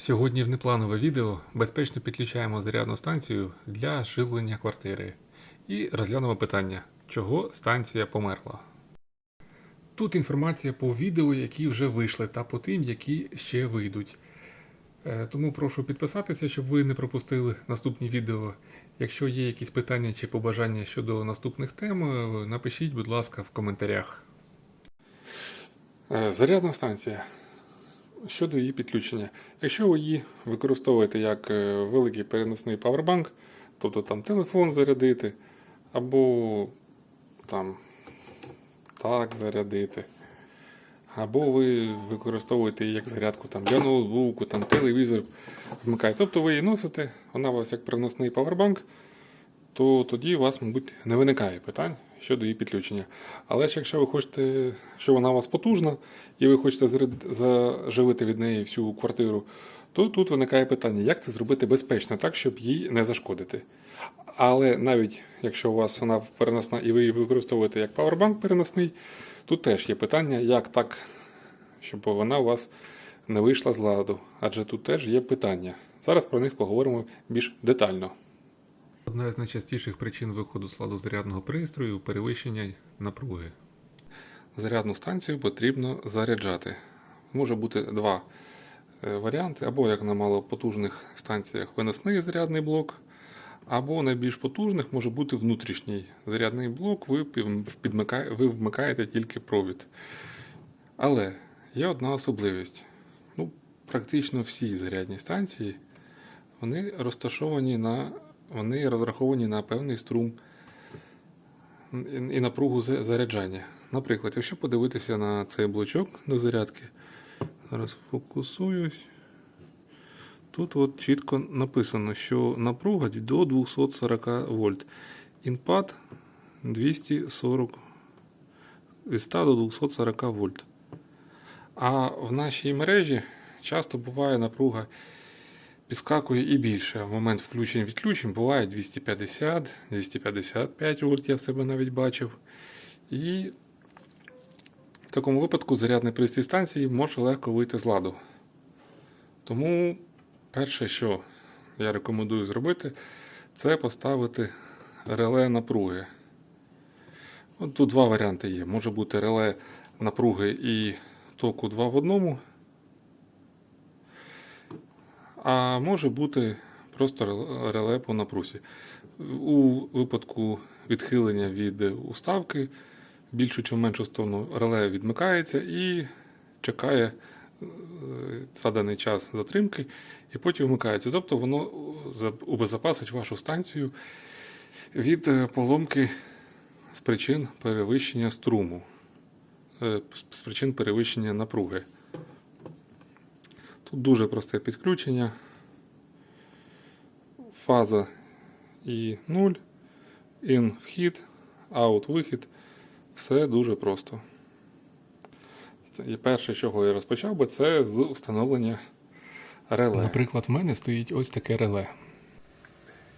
Сьогодні внепланове відео безпечно підключаємо зарядну станцію для живлення квартири і розглянемо питання, чого станція померла. Тут інформація по відео, які вже вийшли, та по тим, які ще вийдуть. Е, Тому прошу підписатися, щоб ви не пропустили наступні відео. Якщо є якісь питання чи побажання щодо наступних тем, е, напишіть, будь ласка, в коментарях. Е, Зарядна станція. Щодо її підключення. Якщо ви її використовуєте як е, великий переносний павербанк, тобто там телефон зарядити, або там так зарядити, або ви використовуєте її як зарядку там, для ноутбуку, там, телевізор вмикаєте. Тобто ви її носите, вона у вас як переносний павербанк, то тоді у вас, мабуть, не виникає питань щодо її підключення. Але ж якщо ви хочете, що вона у вас потужна, і ви хочете заживити від неї всю квартиру, то тут виникає питання, як це зробити безпечно, так, щоб їй не зашкодити. Але навіть якщо у вас вона переносна і ви її використовуєте як павербанк переносний, тут теж є питання, як так, щоб вона у вас не вийшла з ладу. Адже тут теж є питання. Зараз про них поговоримо більш детально. Одна з найчастіших причин виходу з ладу зарядного пристрою перевищення напруги. Зарядну станцію потрібно заряджати. Може бути два е, варіанти, або як на малопотужних станціях виносний зарядний блок, або на більш потужних може бути внутрішній зарядний блок, ви, ви вмикаєте тільки провід. Але є одна особливість. Ну, практично всі зарядні станції вони розташовані на вони розраховані на певний струм і напругу заряджання. Наприклад, якщо подивитися на цей блочок до зарядки, зараз фокусуюсь. Тут от чітко написано, що напруга до 240 вольт. Інпад 240 від 100 до 240 вольт. А в нашій мережі часто буває напруга підскакує і більше. В момент включень відключень буває 250, 255 вольт, я себе навіть бачив. І в такому випадку зарядний пристрій станції може легко вийти з ладу. Тому перше, що я рекомендую зробити, це поставити реле напруги. От тут два варіанти є. Може бути реле напруги і току 2 в одному. А може бути просто реле по напрузі. У випадку відхилення від уставки більшу чи меншу сторону реле відмикається і чекає е, заданий час затримки, і потім вмикається. Тобто воно убезопасить вашу станцію від е, поломки з причин перевищення струму, е, з причин перевищення напруги. Тут дуже просте підключення. Фаза і 0, in вхід, out вихід. Все дуже просто. І перше, з чого я розпочав би, це з встановлення реле. Наприклад, в мене стоїть ось таке реле.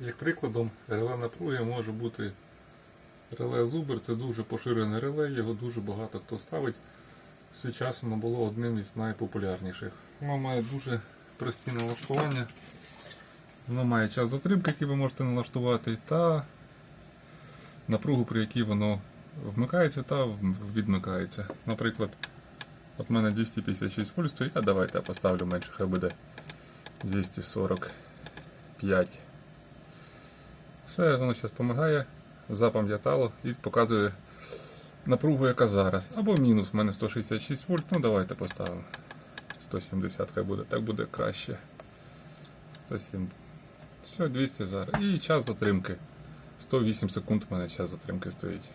Як прикладом, реле напруги може бути реле Зубер, це дуже поширене реле, його дуже багато хто ставить. В свій час воно було одним із найпопулярніших. Воно має дуже прості налаштування. Воно має час затримки, який ви можете налаштувати, та напругу, при якій воно вмикається та відмикається. Наприклад, от в мене 256 вольт стоїть, а давайте я поставлю менше, хай буде 245. Все, воно зараз допомагає, запам'ятало і показує напругу, яка зараз. Або мінус, в мене 166 вольт, ну давайте поставимо. 170 хай буде, так буде краще. 170. Все, 200 зараз. І час затримки. 108 секунд у мене час затримки стоїть.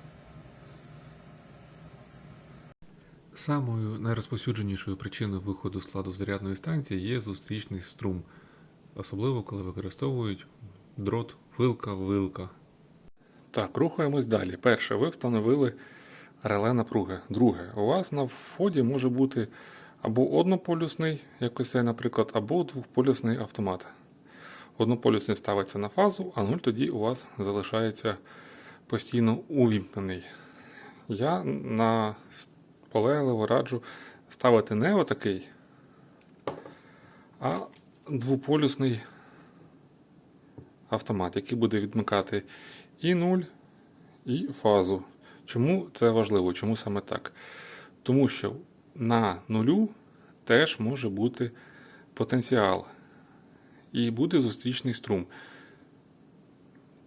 Самою найрозповсюдженішою причиною виходу з ладу зарядної станції є зустрічний струм, особливо коли використовують дрот вилка-вилка. Так, рухаємось далі. Перше, ви встановили реле напруги. Друге, у вас на вході може бути або однополюсний, як ось цей, наприклад, або двохполюсний автомат. Однополюсний ставиться на фазу, а нуль тоді у вас залишається постійно увімкнений. Я наполегливо раджу ставити не отакий, а двополюсний автомат, який буде відмикати і нуль, і фазу. Чому це важливо? Чому саме так? Тому що на нулю теж може бути потенціал і буде зустрічний струм.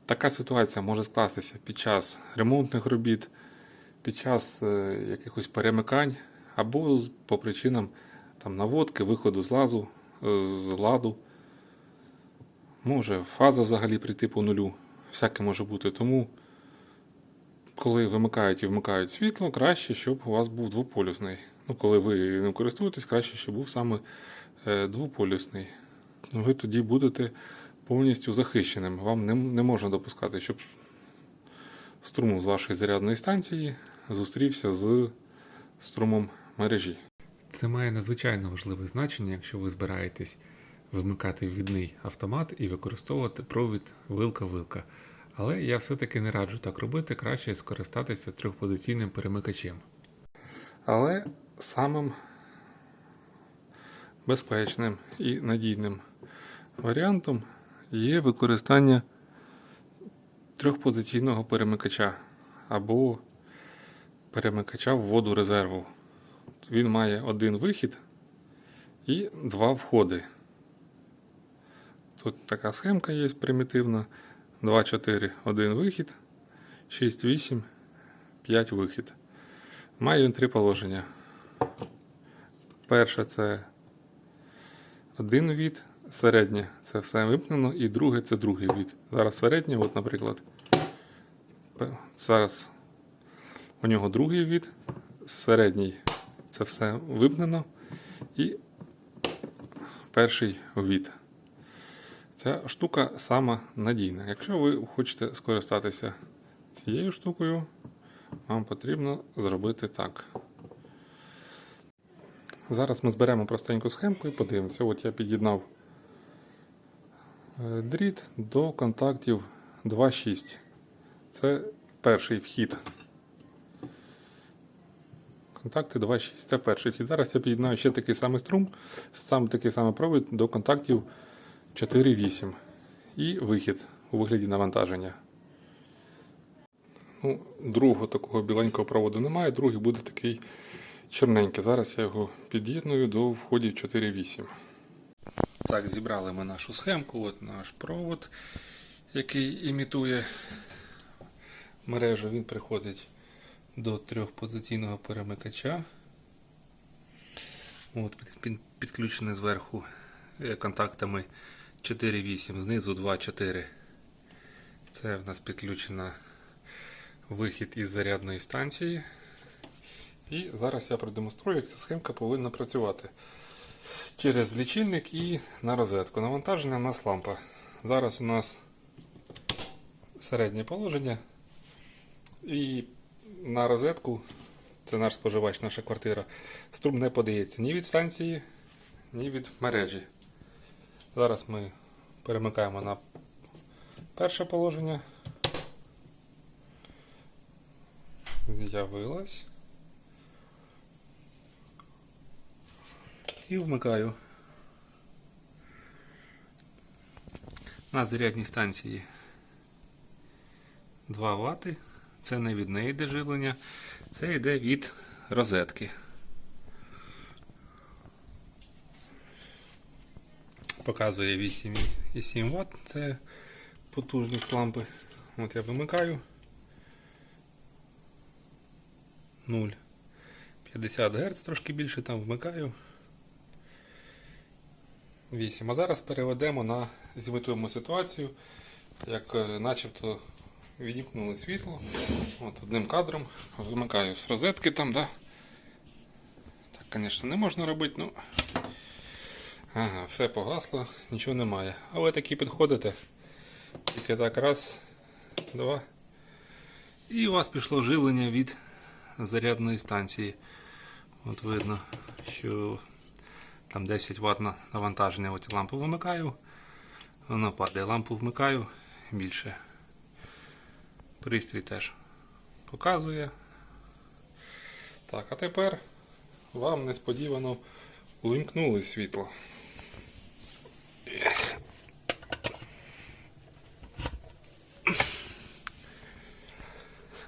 Така ситуація може скластися під час ремонтних робіт, під час е, якихось перемикань або по причинам там, наводки, виходу з лазу, е, з ладу. Може фаза взагалі прийти по нулю. Всяке може бути. Тому, коли вимикають і вмикають світло, краще, щоб у вас був двополюсний. Ну, коли ви ним користуєтесь, краще, щоб був саме е, двополюсний. Ну, Ви тоді будете повністю захищеним. Вам не, не можна допускати, щоб струм з вашої зарядної станції зустрівся з струмом мережі. Це має надзвичайно важливе значення, якщо ви збираєтесь вимикати ввідний автомат і використовувати провід вилка-вилка. Але я все-таки не раджу так робити, краще скористатися трьохпозиційним перемикачем. Але самим безпечним і надійним варіантом є використання трьохпозиційного перемикача або перемикача вводу резерву. Він має один вихід і два входи. Тут така схемка є примітивна. 2, 4, 1 вихід, 6, 8, 5 вихід. Має він три положення. Перше це один від, середнє це все вимкнено, і друге це другий від. Зараз середнє, от, наприклад. Зараз у нього другий від, середній це все вимкнено, і перший від. Ця штука сама надійна. Якщо ви хочете скористатися цією штукою, вам потрібно зробити так. Зараз ми зберемо простеньку схемку і подивимося. От я під'єднав е, дріт до контактів 2.6. Це перший вхід. Контакти 2.6. Це перший вхід. Зараз я під'єднаю ще такий самий струм, саме такий самий провід до контактів 4.8 і вихід у вигляді навантаження. Ну, другого такого біленького проводу немає, другий буде такий чорненький. Зараз я його під'єдную до входів 4.8. Так, зібрали ми нашу схемку. От наш провод, який імітує мережу. Він приходить до трьохпозиційного перемикача. От, під- під- підключений зверху е, контактами 4.8, знизу 2.4. Це в нас підключена вихід із зарядної станції. І зараз я продемонструю, як ця схемка повинна працювати через лічильник і на розетку. Навантаження у нас лампа. Зараз у нас середнє положення. І на розетку, це наш споживач, наша квартира, струм не подається ні від станції, ні від мережі. Зараз ми перемикаємо на перше положення. З'явилось. І вмикаю. На зарядній станції 2 Вт. Це не від неї йде живлення, це йде від розетки. Показує 8,7 Вт. Це потужність лампи. От я вимикаю. 0. 50 Гц, трошки більше там вмикаю. 8. А зараз переведемо на зімітуємо ситуацію, як е, начебто відімкнули світло. От одним кадром вимикаю з розетки там, да. Так, звісно, не можна робити, ну. Ага, все погасло, нічого немає. А ви такі підходите. Тільки так раз, два. І у вас пішло живлення від зарядної станції. От видно, що там 10 Вт навантаження. От лампу вимикаю. Воно падає. Лампу вмикаю більше. Пристрій теж показує. Так, а тепер вам несподівано увімкнули світло.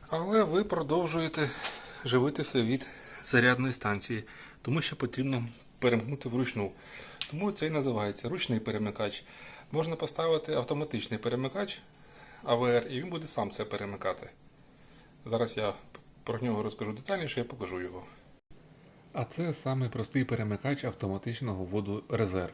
Але ви продовжуєте живитися від зарядної станції, тому що потрібно перемкнути вручну. Тому це і називається ручний перемикач. Можна поставити автоматичний перемикач АВР, і він буде сам це перемикати. Зараз я про нього розкажу детальніше, я покажу його. А це саме простий перемикач автоматичного вводу резерв.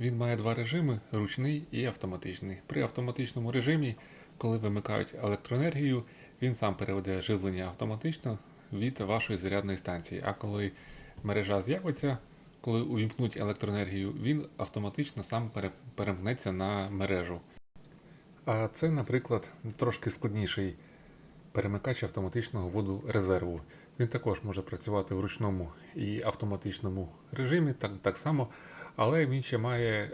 Він має два режими ручний і автоматичний. При автоматичному режимі, коли вимикають електроенергію, він сам переведе живлення автоматично від вашої зарядної станції. А коли мережа з'явиться, коли увімкнуть електроенергію, він автоматично сам перемкнеться на мережу. А це, наприклад, трошки складніший перемикач автоматичного вводу резерву. Він також може працювати в ручному і автоматичному режимі, так, так само, але він ще має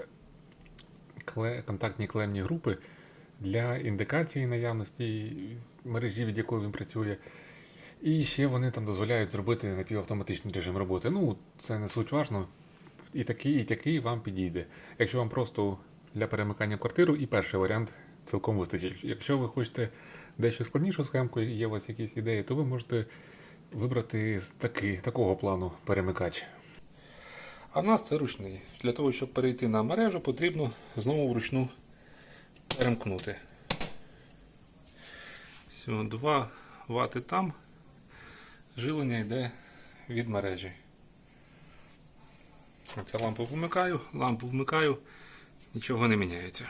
контактні клемні групи для індикації наявності мережі, від якої він працює. І ще вони там дозволяють зробити напівавтоматичний режим роботи. Ну, це не суть важно. І такий, і такий вам підійде. Якщо вам просто для перемикання квартиру, і перший варіант цілком вистачить. Якщо ви хочете дещо складнішу схемку, і є у вас якісь ідеї, то ви можете вибрати з таки, такого плану перемикач. А в нас це ручний. Для того, щоб перейти на мережу, потрібно знову вручну перемкнути. Все, 2 вати там. Жилення йде від мережі. От я лампу вмикаю, лампу вмикаю, нічого не міняється.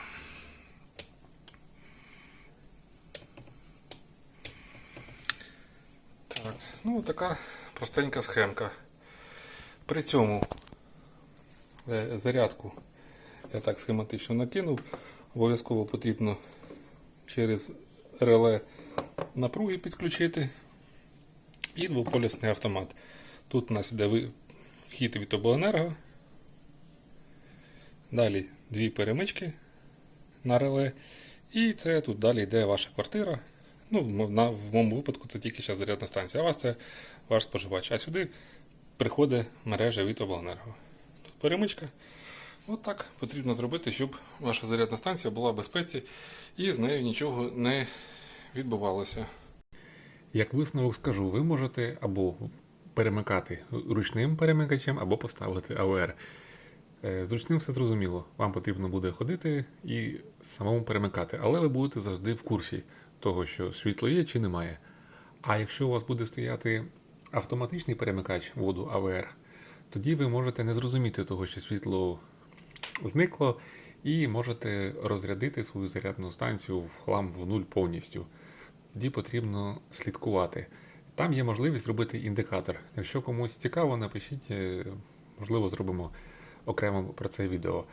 Так, ну така простенька схемка. При цьому зарядку я так схематично накинув. Обов'язково потрібно через реле напруги підключити і двополюсний автомат. Тут у нас йде вхід від обленерго. Далі дві перемички на реле. І це тут далі йде ваша квартира. Ну, в моєму випадку це тільки зараз зарядна станція, а у вас це ваш споживач. А сюди приходить мережа від обленерго. Перемичка. От так потрібно зробити, щоб ваша зарядна станція була в безпеці і з нею нічого не відбувалося. Як висновок скажу, ви можете або перемикати ручним перемикачем, або поставити АВР. Е, З ручним все зрозуміло. Вам потрібно буде ходити і самому перемикати, але ви будете завжди в курсі того, що світло є чи немає. А якщо у вас буде стояти автоматичний перемикач воду АВР, тоді ви можете не зрозуміти того, що світло зникло, і можете розрядити свою зарядну станцію в хлам в нуль повністю. Тоді потрібно слідкувати. Там є можливість зробити індикатор. Якщо комусь цікаво, напишіть, е, можливо, зробимо окремо про це відео.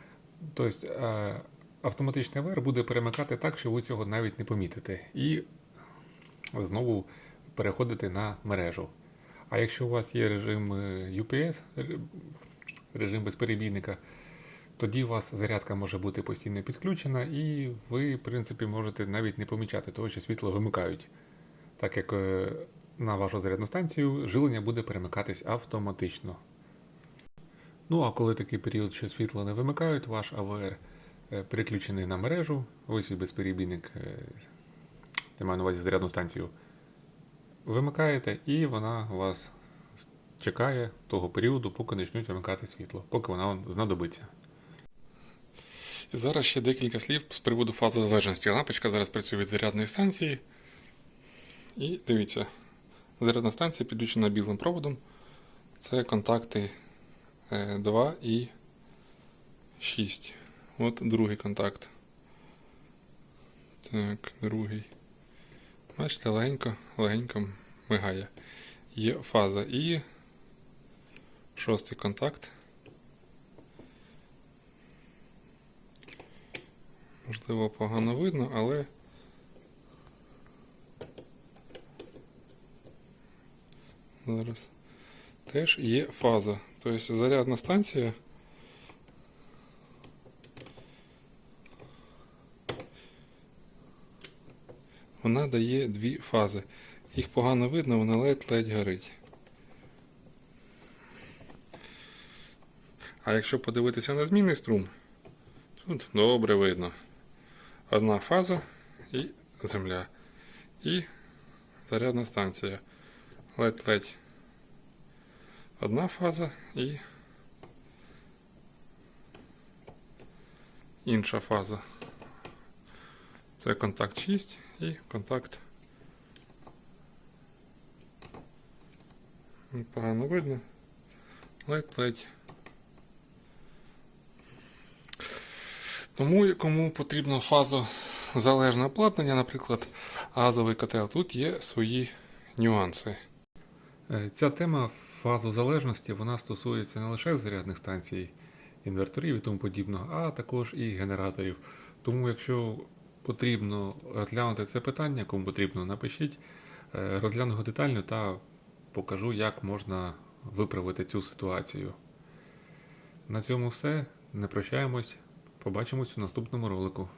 Тобто е, автоматичний АВР буде перемикати так, що ви цього навіть не помітите. І знову переходити на мережу. А якщо у вас є режим е, UPS, режим безперебійника, тоді у вас зарядка може бути постійно підключена, і ви, в принципі, можете навіть не помічати того, що світло вимикають. Так як е, на вашу зарядну станцію жилення буде перемикатись автоматично. Ну а коли такий період, що світло не вимикають, ваш АВР е, переключений на мережу, ви свій безперебійник, е, я маю на увазі зарядну станцію, вимикаєте, і вона вас чекає того періоду, поки почнуть вимикати світло, поки вона вам знадобиться. І зараз ще декілька слів з приводу фазозалежності. Лампочка зараз працює від зарядної станції. І дивіться, зарядна станція підключена білим проводом. Це контакти е, 2 і 6. От другий контакт. Так, другий. Бачите, легенько, легенько мигає. Є фаза і шостий контакт. Можливо, погано видно, але зараз теж є фаза. Тобто зарядна станція. Вона дає дві фази. Їх погано видно, вона ледь-ледь горить. А якщо подивитися на змінний струм, тут добре видно. Одна фаза і земля. І зарядна станція. Ледь-ледь одна фаза і інша фаза. Це контакт 6 і контакт. Погано видно. Ледь-ледь. Тому кому потрібно фазозалежне обладнання, наприклад, газовий котел, тут є свої нюанси. Е, Ця тема фазозалежності вона стосується не лише зарядних станцій, інверторів і тому подібного, а також і генераторів. Тому, якщо потрібно розглянути це питання, кому потрібно, напишіть, Е, розгляну його детально та покажу, як можна виправити цю ситуацію. На цьому все. Не прощаємось. Побачимось у наступному ролику.